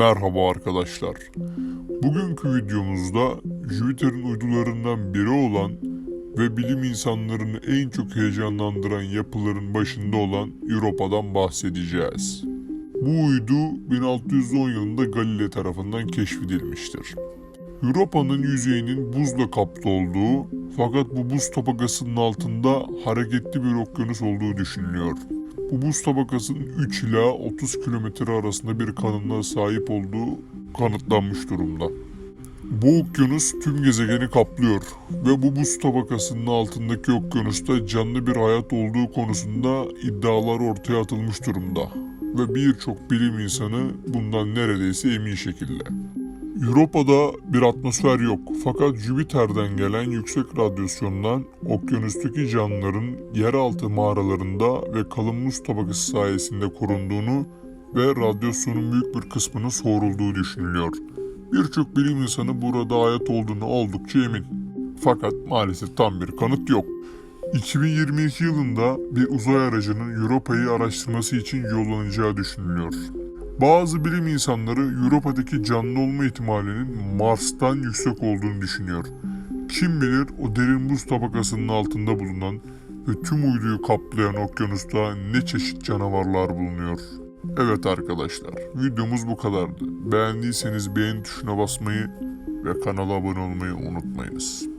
Merhaba arkadaşlar. Bugünkü videomuzda Jüpiter'in uydularından biri olan ve bilim insanlarını en çok heyecanlandıran yapıların başında olan Europa'dan bahsedeceğiz. Bu uydu 1610 yılında Galile tarafından keşfedilmiştir. Europa'nın yüzeyinin buzla kaplı olduğu fakat bu buz tabakasının altında hareketli bir okyanus olduğu düşünülüyor. Bu buz tabakasının 3 ila 30 kilometre arasında bir kalınlığa sahip olduğu kanıtlanmış durumda. Bu okyanus tüm gezegeni kaplıyor ve bu buz tabakasının altındaki okyanusta canlı bir hayat olduğu konusunda iddialar ortaya atılmış durumda ve birçok bilim insanı bundan neredeyse emin şekilde. Europa'da bir atmosfer yok fakat Jüpiter'den gelen yüksek radyasyondan okyanustaki canlıların yeraltı mağaralarında ve kalın buz tabakası sayesinde korunduğunu ve radyasyonun büyük bir kısmının soğurulduğu düşünülüyor. Birçok bilim insanı burada hayat olduğunu oldukça emin. Fakat maalesef tam bir kanıt yok. 2022 yılında bir uzay aracının Europa'yı araştırması için yollanacağı düşünülüyor. Bazı bilim insanları Europa'daki canlı olma ihtimalinin Mars'tan yüksek olduğunu düşünüyor. Kim bilir o derin buz tabakasının altında bulunan ve tüm uyduyu kaplayan okyanusta ne çeşit canavarlar bulunuyor. Evet arkadaşlar, videomuz bu kadardı. Beğendiyseniz beğen tuşuna basmayı ve kanala abone olmayı unutmayınız.